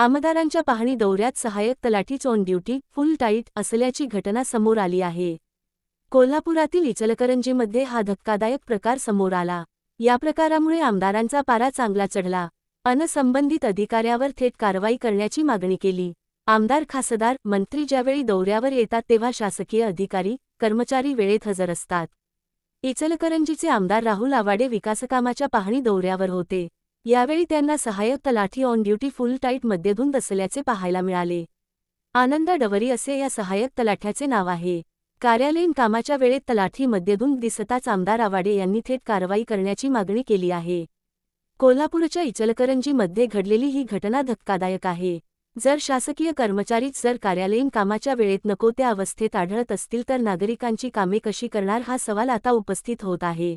आमदारांच्या पाहणी दौऱ्यात सहाय्यक तलाठीच ऑन ड्युटी फुल टाईट असल्याची घटना समोर आली आहे. कोल्हापुरातील इचलकरंजीमध्ये हा धक्कादायक प्रकार समोर आला. या प्रकारामुळे आमदारांचा पारा चांगला चढला. अन संबंधित अधिकाऱ्यावर थेट कारवाई करण्याची मागणी केली. आमदार खासदार मंत्री ज्यावेळी दौऱ्यावर येतात तेव्हा शासकीय अधिकारी कर्मचारी वेळेत हजर असतात. इचलकरंजीचे आमदार राहुल आवाडे विकासकामाच्या पाहणी दौऱ्यावर होते. यावेळी त्यांना सहाय्यक तलाठी ऑन ड्युटी फुल टाईट मध्येधून धुंद असल्याचे पाहायला मिळाले. आनंद डवरी असे या सहाय्यक तलाठ्याचे नाव आहे. कार्यालयीन कामाच्या वेळेत तलाठी मध्येधून दिसताच आमदार आवाडे यांनी थेट कारवाई करण्याची मागणी केली आहे. कोल्हापूरच्या इचलकरंजीमध्ये घडलेली ही घटना धक्कादायक आहे. जर शासकीय कर्मचारीच जर कार्यालयीन कामाच्या वेळेत नको त्या अवस्थेत आढळत असतील तर नागरिकांची कामे कशी करणार हा सवाल आता उपस्थित होत आहे.